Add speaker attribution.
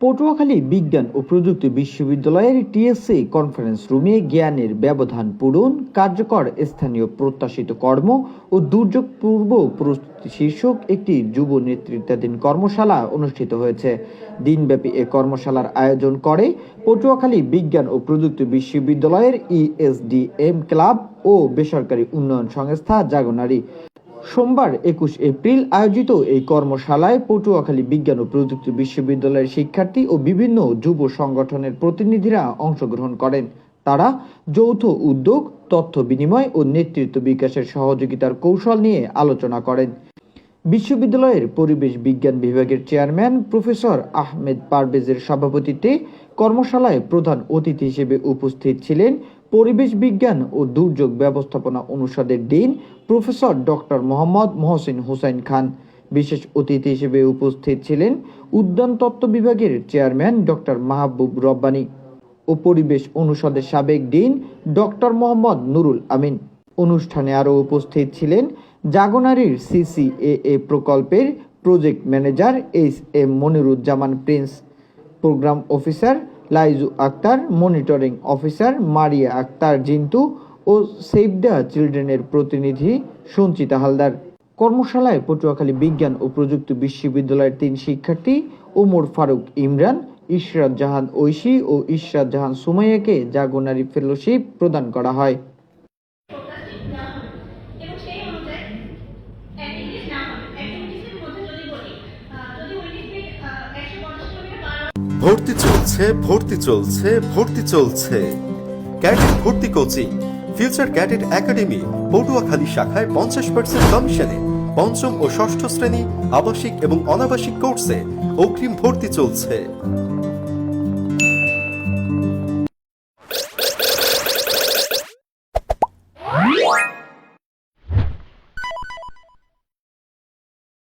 Speaker 1: পটুয়াখালী বিজ্ঞান ও প্রযুক্তি বিশ্ববিদ্যালয়ের টিএসসি কনফারেন্স রুমে জ্ঞানের ব্যবধান পূরণ, কার্যকর স্থানীয় প্রত্যাশিত কর্ম ও দুর্যোগ পূর্ব প্রস্তুতি শীর্ষক একটি যুব নেতৃত্বাধীন কর্মশালা অনুষ্ঠিত হয়েছে। দিনব্যাপী এ কর্মশালার আয়োজন করে পটুয়াখালী বিজ্ঞান ও প্রযুক্তি বিশ্ববিদ্যালয়ের ইএসডিএম ক্লাব ও বেসরকারি উন্নয়ন সংস্থা জাগনারী সোমবার একুশ এপ্রিল আয়োজিত এই কর্মশালায় পটুয়াখালী বিজ্ঞান ও প্রযুক্তি বিশ্ববিদ্যালয়ের শিক্ষার্থী ও বিভিন্ন যুব সংগঠনের প্রতিনিধিরা অংশগ্রহণ করেন। তারা যৌথ উদ্যোগ, তথ্য বিনিময় ও নেতৃত্ব বিকাশের সহযোগিতার কৌশল নিয়ে আলোচনা করেন। বিশ্ববিদ্যালয়ের পরিবেশ বিজ্ঞান বিভাগের চেয়ারম্যান প্রফেসর আহমেদ পারভেজের সভাপতিত্বে কর্মশালায় প্রধান অতিথি হিসেবে উপস্থিত ছিলেন পরিবেশ বিজ্ঞান ও দুর্যোগ ব্যবস্থাপনা অনুষদের dean professor doctor Mohammad Mohsin Hossain Khan. বিশেষ অতিথি হিসেবে উপস্থিত ছিলেন উদ্যান তত্ত্ব বিভাগের চেয়ারম্যান ডক্টর মাহবুব রব্বানী ও পরিবেশ অনুষদের সাবেক ডিন ডক্টর মোহাম্মদ নুরুল আমিন। অনুষ্ঠানে আরও উপস্থিত ছিলেন জাগনারীর সিসিএএ প্রকল্পের project manager H M Moniruzzaman Prince, programme officer Laiju Akter, monitoring officer Maria Akter Jintu O save the চিলড্রেনের প্রতিনিধি সঞ্চিতা হালদার। কর্মশালায় পটুয়াখালী বিজ্ঞান ও প্রযুক্তি বিশ্ববিদ্যালয়ের তিন শিক্ষার্থী ওমর ফারুক ইমরান, ইশরাত জাহান ঐশী ও ইশরাত জাহান সুমাইয়াকে জাগোনারি ফেলোশিপ প্রদান করা হয়।
Speaker 2: ভর্তি চলছে ভর্তি চলছে ভর্তি চলছে। ক্যাডেট ভর্তি coaching, future cadet academy, Patuakhali শাখায় পঞ্চাশ পার্সেন্ট কমিশনে পঞ্চম ও ষষ্ঠ শ্রেণি আবাসিক এবং অনাবাসিক কোর্সে অগ্রিম ভর্তি চলছে।